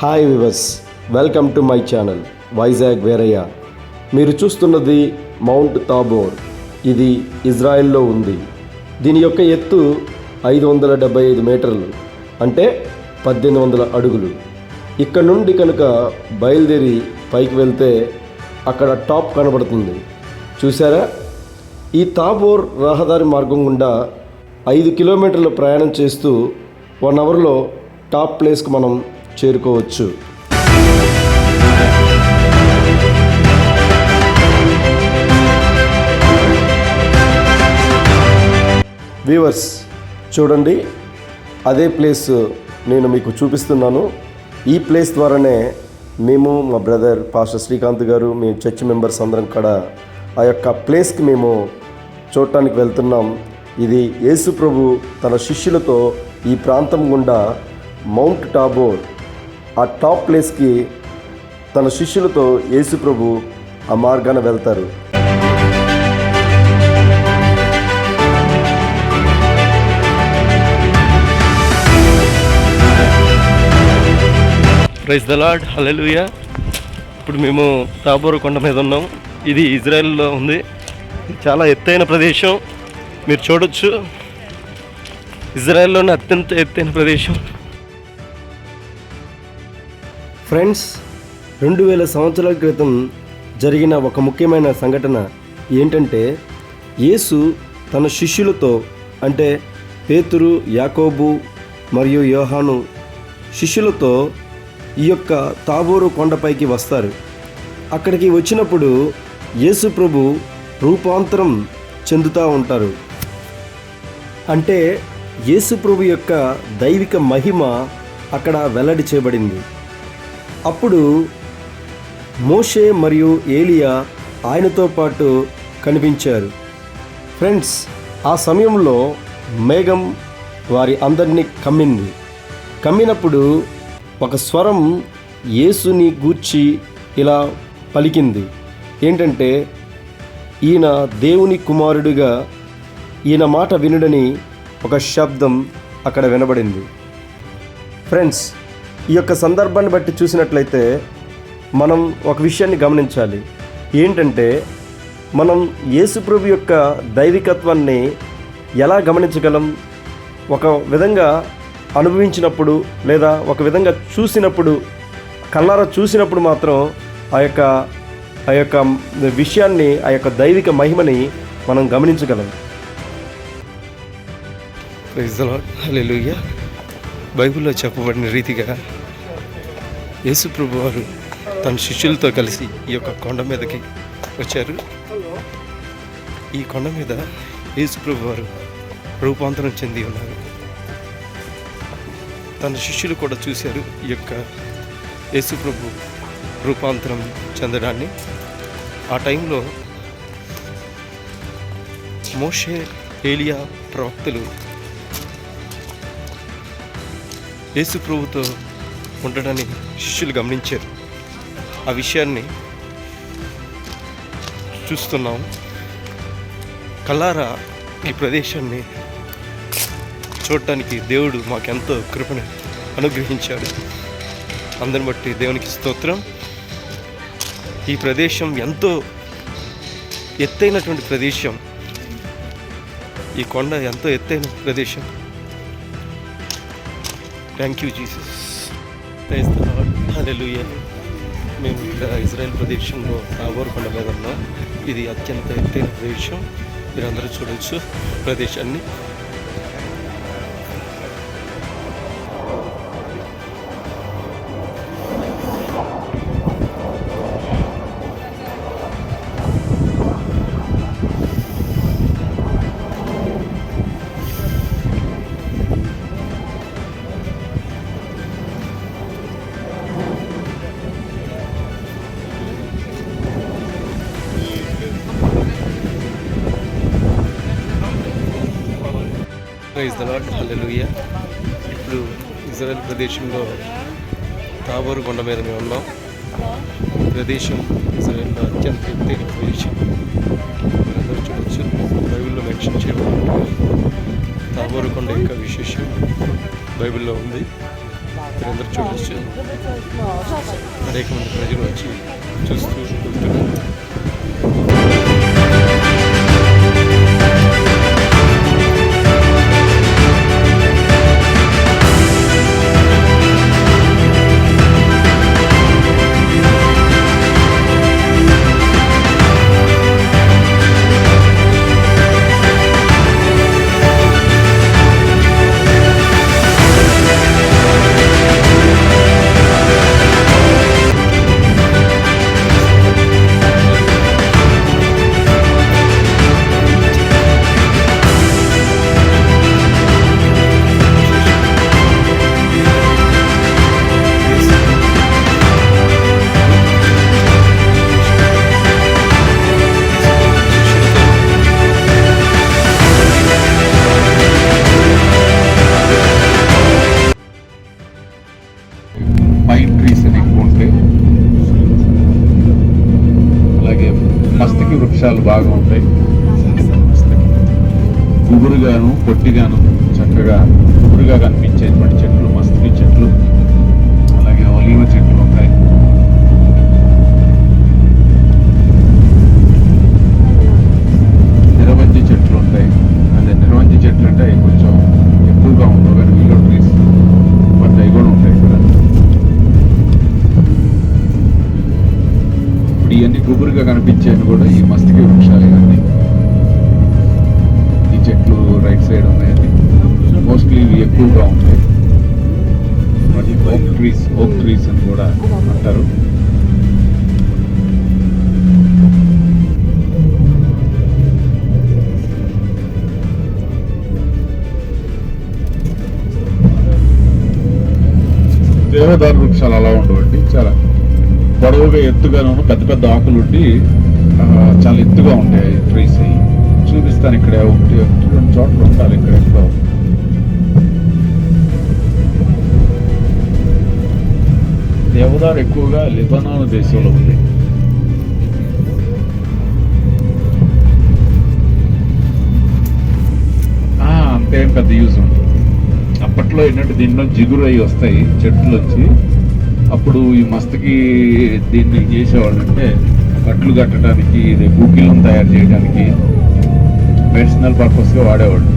Hi వివస్ welcome to my channel Vizag Veerayya మీరు చూస్తున్నది mount తాబోర్ ఇది ఇజ్రాయెల్లో ఉంది. దీని యొక్క ఎత్తు ఐదు వందల డెబ్బై ఐదు మీటర్లు అంటే పద్దెనిమిది వందల అడుగులు. ఇక్కడ నుండి కనుక బయలుదేరి పైకి వెళ్తే అక్కడ టాప్ కనబడుతుంది. చూసారా ఈ తాబోర్ రహదారి మార్గం గుండా ఐదు కిలోమీటర్ల ప్రయాణం చేస్తూ వన్ అవర్లో టాప్ ప్లేస్కి మనం చేరుకోవచ్చు. వ్యూవర్స్ చూడండి. అదే ప్లేస్ నేను మీకు చూపిస్తున్నాను. ఈ ప్లేస్ ద్వారానే మేము మా బ్రదర్ పాస్టర్ శ్రీకాంత్ గారు మీ చర్చ్ మెంబర్స్ అందరం కూడా ఆ యొక్క ప్లేస్కి మేము చూడటానికి వెళ్తున్నాం. ఇది యేసు ప్రభు తన శిష్యులతో ఈ ప్రాంతం గుండా మౌంట్ టాబోర్ ఆ టాప్ ప్లేస్కి తన శిష్యులతో యేసు ప్రభు ఆ మార్గాన వెళ్తారు. Praise the Lord hallelujah. ఇప్పుడు మేము తాబోరు కొండ మీద ఉన్నాం. ఇది ఇజ్రాయెల్లో ఉంది. చాలా ఎత్తైన ప్రదేశం. మీరు చూడొచ్చు. ఇజ్రాయెల్లోని అత్యంత ఎత్తైన ప్రదేశం. ఫ్రెండ్స్ రెండు వేల సంవత్సరాల క్రితం జరిగిన ఒక ముఖ్యమైన సంఘటన ఏంటంటే యేసు తన శిష్యులతో అంటే పేతురు యాకోబు మరియు యోహాను శిష్యులతో ఈ యొక్క తాబోరు కొండపైకి వస్తారు. అక్కడికి వచ్చినప్పుడు యేసు ప్రభు రూపాంతరం చెందుతూ ఉంటారు. అంటే యేసు ప్రభు యొక్క దైవిక మహిమ అక్కడ వెల్లడి చేయబడింది. అప్పుడు మోషే మరియు ఏలియా ఆయనతో పాటు కనిపించారు. ఫ్రెండ్స్ ఆ సమయంలో మేఘం వారి అందరినీ కమ్మింది. కమ్మినప్పుడు ఒక స్వరం యేసుని గూర్చి ఇలా పలికింది. ఏంటంటే ఈయన దేవుని కుమారుడిగా ఈయన మాట వినుడని ఒక శబ్దం అక్కడ వినబడింది. ఫ్రెండ్స్ ఈ యొక్క సందర్భాన్ని బట్టి చూసినట్లయితే మనం ఒక విషయాన్ని గమనించాలి. ఏంటంటే మనం యేసుప్రభు యొక్క దైవికత్వాన్ని ఎలా గమనించగలం? ఒక విధంగా అనుభవించినప్పుడు లేదా ఒక విధంగా చూసినప్పుడు కళ్ళారా చూసినప్పుడు మాత్రం ఆ యొక్క ఆ యొక్క విషయాన్ని ఆ యొక్క దైవిక మహిమని మనం గమనించగలం. బైబిల్లో చెప్పబడిన రీతిగా యేసుప్రభు వారు తన శిష్యులతో కలిసి ఈ యొక్క కొండ మీదకి వచ్చారు. ఈ కొండ మీద యేసుప్రభు వారు రూపాంతరం చెంది ఉన్నారు. తన శిష్యులు కూడా చూశారు ఈ యొక్క యేసుప్రభు రూపాంతరం చెందడాన్ని. ఆ టైంలో మోషే ఏలియా ప్రవక్తలు యేసు ప్రభుతో ఉండడాన్ని శిష్యులు గమనించారు. ఆ విషయాన్ని చూస్తున్నాం. కల్లారా ఈ ప్రదేశాన్ని చూడటానికి దేవుడు మాకెంతో కృపను అనుగ్రహించాడు. అందరిని బట్టి దేవునికి స్తోత్రం. ఈ ప్రదేశం ఎంతో ఎత్తైనటువంటి ప్రదేశం. ఈ కొండ ఎంతో ఎత్తైన ప్రదేశం. Thank you Jesus praise the మేము ఇక్కడ ఇజ్రాయెల్ ప్రదేశంలో నాగోర్ కొండ మీద ఉన్నాం ఇది అత్యంత ఎత్తైన ప్రదేశం. మీరందరూ చూడొచ్చు ప్రదేశాన్ని. ప్రైజ్ దలాడ్ హల్లెలుయ్య ఇప్పుడు ఇజ్రాయెల్ ప్రదేశంలో తాబోరు కొండ మీద మేము ఉన్నాం. ప్రదేశం ఇజ్రాయెల్లో అత్యంత ఎత్తైన ప్రదేశం. మీరందరూ చూడవచ్చు బైబిల్లో మెన్షన్ చేయబడి తాబోరు కొండ యొక్క విశేషం బైబిల్లో ఉంది. మీరందరూ చూడవచ్చు అనేక మంది ప్రజలు వచ్చి చూస్తూ వెళ్తున్నారు ట్రీస్ ఎక్కువ ఉంటాయి అలాగే మస్తకి వృక్షాలు బాగా ఉంటాయి. గుబురుగాను పొట్టిగాను చక్కగా గుబురుగా కనిపించేటువంటి చెట్లు ఇవన్నీ గుబురుగా కనిపించేవి కూడా ఈ మస్తికి వృక్షాలు ఇవన్నీ. ఈ చెట్లు రైట్ సైడ్ ఉన్నాయండి మోస్ట్లీ ఇవి ఎక్కువగా ఉంటాయి. ఓక్ ట్రీస్ ఓక్ ట్రీస్ అని కూడా అంటారు. దేవదారు వృక్షాలు అలా ఉండవండి. చాలా పొడవుగా ఎత్తుగాను పెద్ద పెద్ద ఆకులు ఉండి చాలా ఎత్తుగా ఉంటాయి ట్రీస్. అవి చూపిస్తాను ఇక్కడ ఒకటి ఒకటి రెండు చోట్ల ఉండాలి ఇక్కడ ఎక్కడో. దేవదారు ఎక్కువగా లిబనాన్ దేశంలో ఉంది. ఆ, అంతేం పెద్ద యూజ్ ఉంటుంది అప్పట్లో ఏంటంటే దీంట్లో జిగురు అవి వస్తాయి చెట్లు వచ్చి. అప్పుడు ఈ మస్తకి దీన్ని చేసేవాళ్ళు అంటే కట్లు కట్టడానికి ఇది గుగ్గిలను తయారు చేయడానికి మెడిసినల్ పర్పస్గా వాడేవాళ్ళు.